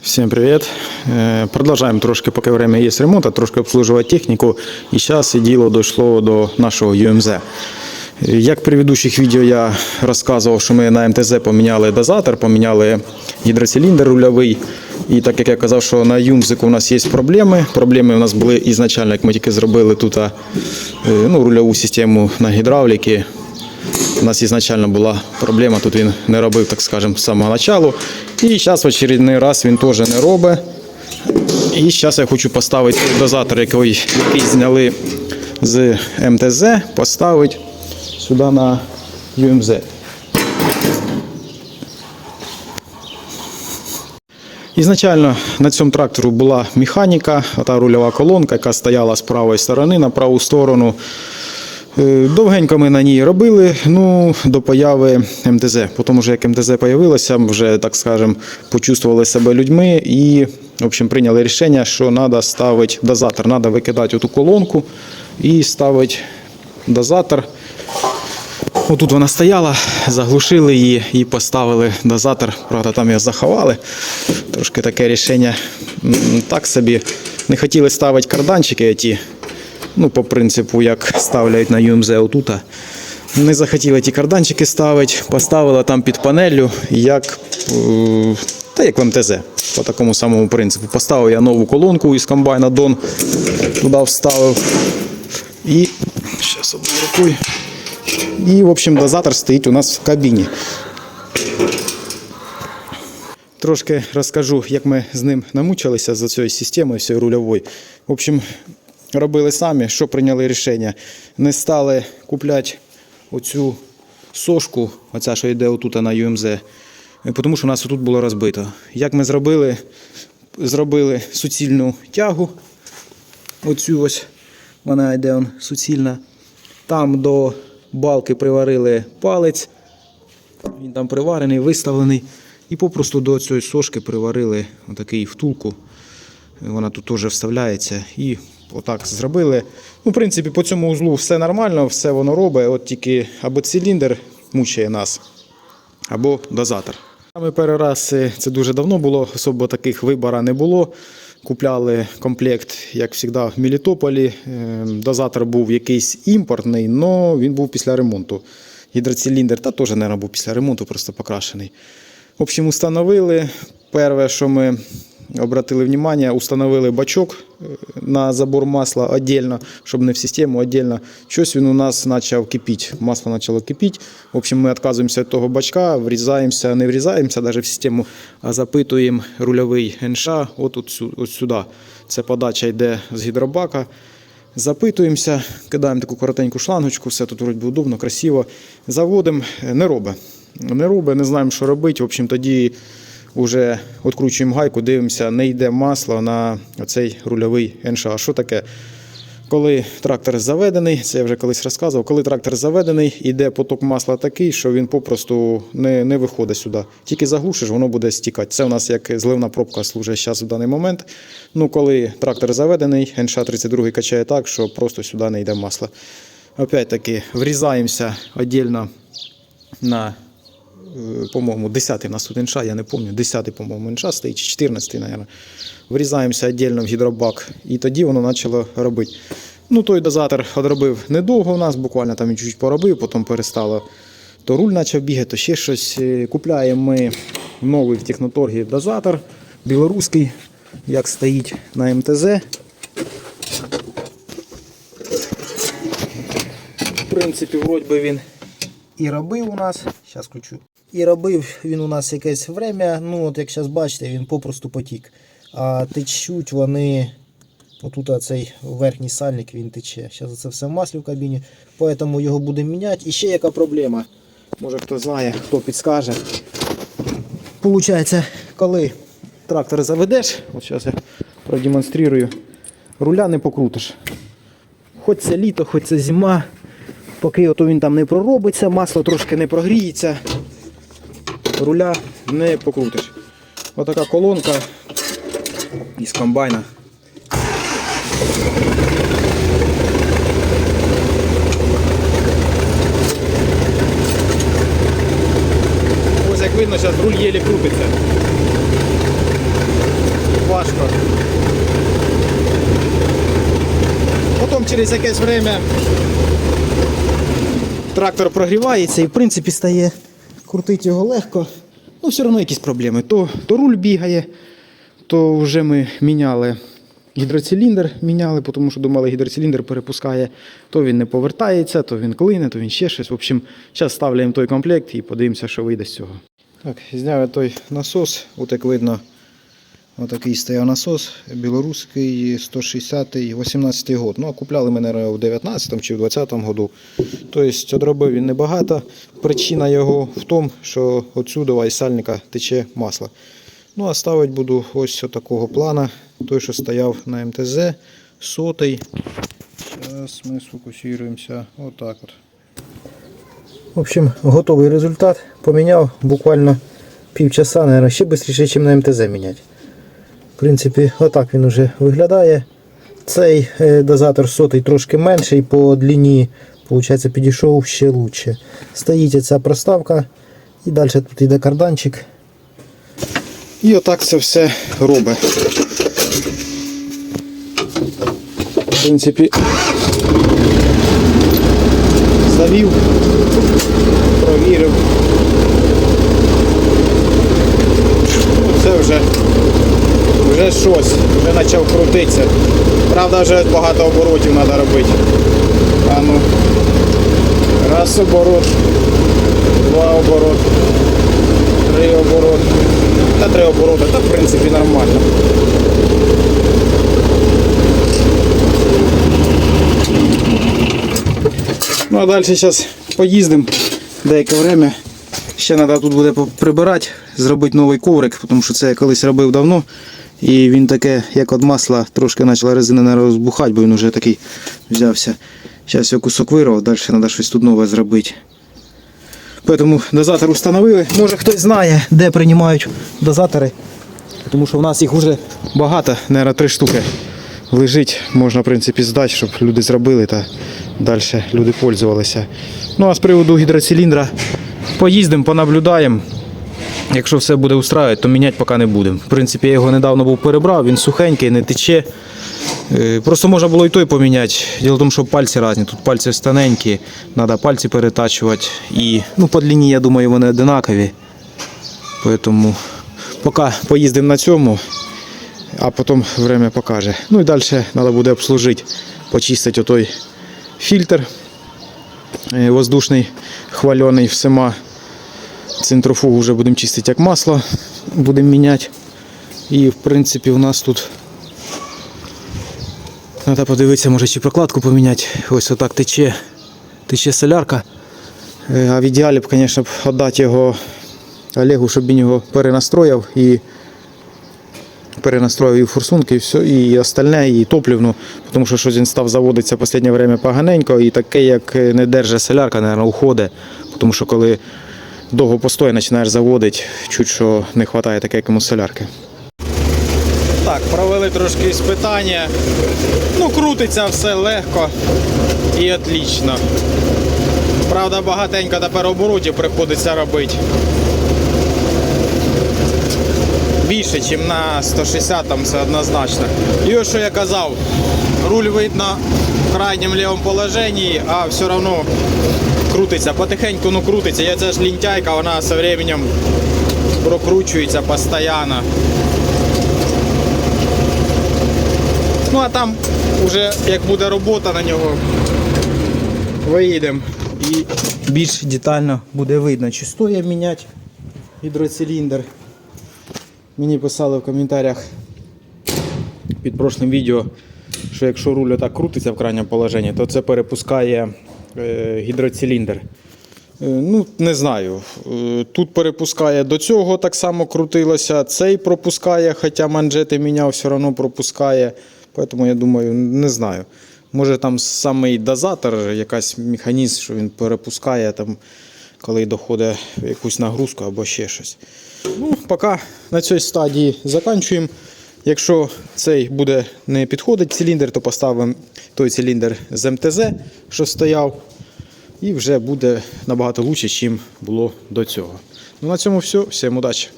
Всем привет. Э, Продолжаем трошки, поки время є ремонт, а трошки обслуживать техніку. І зараз і діло дійшло до нашого ЮМЗ. Як при ведучих відео я розказував, що ми на МТЗ поміняли дозатор, поміняли гідроциліндр рульовий. І так як я казав, що на юмзику у нас є проблеми. Проблеми у нас були ізначально, як ми тільки зробили тут е, ну, рульову систему на гідравліки. У нас ізначально була проблема, тут він не робив, так скажемо, з самого початку. І зараз в очередний раз він теж не робить. І зараз я хочу поставити дозатор, який, зняли з МТЗ, поставити сюди на UMZ. Ізначально на цьому трактору була механіка, та рульова колонка, яка стояла з правої сторони на праву сторону. Е, Довгенько ми на ній робили, ну, до появи МТЗ. Потім, вже як МТЗ з'явилося, вже, так скажемо, почувствували себе людьми і, в общем, прийняли рішення, що треба ставити дозатор, треба викидати оту колонку і ставити дозатор. Отут вона стояла, заглушили її і поставили дозатор. Правда, там його заховали. Трошки таке рішення так собі. Не хотіли ставити карданчики ті, ну, по принципу, як ставляють на UMZ отут. Не захотіли ті карданчики ставити, поставили там під панелью, як, е, та як в МТЗ, по такому самому принципу. Поставив я нову колонку із комбайна Дон, туди вставив. І зараз рукою. І, в общем, дозатор стоїть у нас в кабіні. Трошки розкажу, як ми з ним намучилися за цією системою всією рульовою. В общем, робили самі, що прийняли рішення. Не стали купляти оцю сошку, оця, що йде отут на ЮМЗ, е, тому що у нас тут було розбито. Як ми зробили? Зробили суцільну тягу. Оцю ось вона йде он, суцільна. Там до балки приварили палець. Він там приварений, виставлений. І попросту до цієї сошки приварили отакий втулку. Вона тут теж вставляється. І отак зробили. Ну, в принципі, по цьому узлу все нормально, все воно робить. От тільки або циліндр мучає нас, або дозатор. Саме перший раз е, це дуже давно було, особо таких виборів не було. Купляли комплект, як завжди, в Мелітополі. Е, Дозатор був якийсь імпортний, але він був після ремонту. Гідроциліндр та теж, мабуть, був після ремонту, просто покрашений. В общем, установили. Перше, що ми обратили внимание, установили бачок е, на забор масла отдельно, щоб не в систему отдельно. Щось він у нас почав кипіти. Масло почало кипіти. В общем, ми відказуємося від того бачка, врізаємося, не врізаємося навіть в систему, а запитуємо рульовий НШ от сюди. Це подача йде з гідробака. Запитуємося, кидаємо таку коротеньку шлангочку, все тут вроді удобно, красиво. Заводимо, е, не робить. Не робить, не знаємо, що робити. В общем, тоді вже відкручуємо гайку, дивимося, не йде масло на цей рульовий НШ. Що таке? Коли трактор заведений, це я вже колись розказував, коли трактор заведений, йде поток масла такий, що він попросту не, не виходить сюди. Тільки заглушиш, воно буде стікати. Це у нас як зливна пробка служить зараз в даний момент. Ну, коли трактор заведений, НШ-32 качає так, що просто сюди не йде масло. Опять-таки, врізаємося віддільно на Е, по-моєму, 10 у нас тут інша, я не пам'ятаю, 10-й, по-моєму, інша стоїть, чи 14 мабуть. Врізаємося віддільно в гідробак, і тоді воно почало робити. Ну, той дозатор одробив недовго у нас, буквально там він чуть поробив, потім перестало. То руль почав бігати, то ще щось. Е, Купляємо ми новий в техноторгі дозатор, білоруський, як стоїть на МТЗ. В принципі, вроді би він і робив у нас. Зараз включу. І робив він у нас якесь время. Ну, от як зараз бачите, він попросту потік. А течуть вони. Отут цей верхній сальник він тече. Зараз це все в маслі в кабіні. Поэтому його будемо міняти. І ще яка проблема. Може хто знає, хто підскаже. Получається, коли трактор заведеш, от зараз я продемонструю, руля не покрутиш. Хоч це літо, хоч це зима. Поки він там не проробиться, масло трошки не прогріється, руля не покрутиш. Отака колонка із комбайна. Ось як видно, зараз руль єлі крутиться. важко. Потім через якесь время трактор прогрівається і в принципі стає крутити його легко. Ну, все одно якісь проблеми. То, то руль бігає, то вже ми міняли гідроциліндр, міняли, тому що думали, гідроциліндр перепускає, то він не повертається, то він клине, то він ще щось. В общем, зараз ставляємо той комплект і подивимося, що вийде з цього. Так, зняв я той насос, от як видно, отакий стояв насос, білоруський 160-й, 18-й год. Ну, а купляли мене в 19-му чи в 20-му году. Тобто одробив він небагато. Причина його в тому, що отсюди із сальника тече масло. Ну, а ставити буду ось такого плана. Той, що стояв на МТЗ, сотий. Зараз ми сфокусуємося. Отак от. В общем, готовий результат. Поміняв буквально півчаса, наверное, ще швидше, ніж на МТЗ міняти. В принципі, отак він вже виглядає. Цей е, дозатор сотий трошки менший по длині, виходить, підійшов ще краще. Стоїть ця проставка і далі тут йде карданчик. І отак це все робить. В принципі, завів, провірив. Це вже, вже щось, вже почав крутитися. Правда, вже багато оборотів треба робити. А ну. Раз оборот, два оборот, три оборот. Та три обороти, та в принципі нормально. Ну а далі зараз поїздимо деяке время. Ще треба тут буде прибирати, зробити новий коврик, тому що це я колись робив давно. І він таке, як від масла, трошки почала резина розбухати, бо він вже такий взявся. Зараз я кусок вирвав, далі треба щось тут нове зробити. Поэтому дозатор установили. Може хтось знає, де приймають дозатори. Тому що в нас їх вже багато, мабуть, три штуки лежить. Можна, в принципі, здати, щоб люди зробили та далі люди пользувалися. Ну а з приводу гідроциліндра поїздимо, понаблюдаємо. Якщо все буде устраювати, то міняти поки не будемо. В принципі, я його недавно був перебрав, він сухенький, не тече. Е, Просто можна було і той поміняти. Діло в тому, що пальці різні. Тут пальці станенькі, треба пальці перетачувати. І ну, по длині, я думаю, вони одинакові. Тому поки поїздимо на цьому, а потім время покаже. Ну і далі треба буде обслужити, почистити отой фільтр е, воздушний, хвальоний всіма. Центрофугу вже будемо чистити як масло, будемо міняти. І в принципі у нас тут Треба подивитися, може чи прокладку поміняти. Ось отак тече, тече солярка. Е, А в ідеалі б, звісно, віддати його Олегу, щоб він його перенастроїв і перенастроїв і форсунки, і все, і остальне, і топливну, тому що щось він став заводитися в останнє время поганенько, і таке, як не держить солярка, мабуть, уходить. Тому що коли довго постой починаєш заводити, чуть що не вистачає таке йому солярки. Так, провели трошки іспитання. Ну, крутиться все легко і отлично. Правда, багатенько тепер оборотів приходиться робити. Більше, ніж на 160, там це однозначно. І ось що я казав, руль видно в крайньому лівому положенні, а все одно крутиться. Потихеньку ну крутиться. Я це ж лінтяйка, вона з часом прокручується постійно. Ну а там вже як буде робота на нього, виїдемо і більш детально буде видно, чи стоїть міняти гідроциліндр. Мені писали в коментарях під прошлим відео, що якщо руль отак крутиться в крайньому положенні, то це перепускає гідроциліндр. Е, Ну, не знаю. Е, Тут перепускає до цього так само крутилося. Цей пропускає, хоча манжети міняв, все одно пропускає. Тому я думаю, не знаю. Може там самий дозатор, якась механізм, що він перепускає, там, коли доходить якусь нагрузку або ще щось. Ну, поки на цій стадії закінчуємо. Якщо цей буде не підходить циліндр, то поставимо той циліндр з МТЗ, що стояв. І вже буде набагато краще, ніж було до цього. Ну, на цьому все. Всім удачі!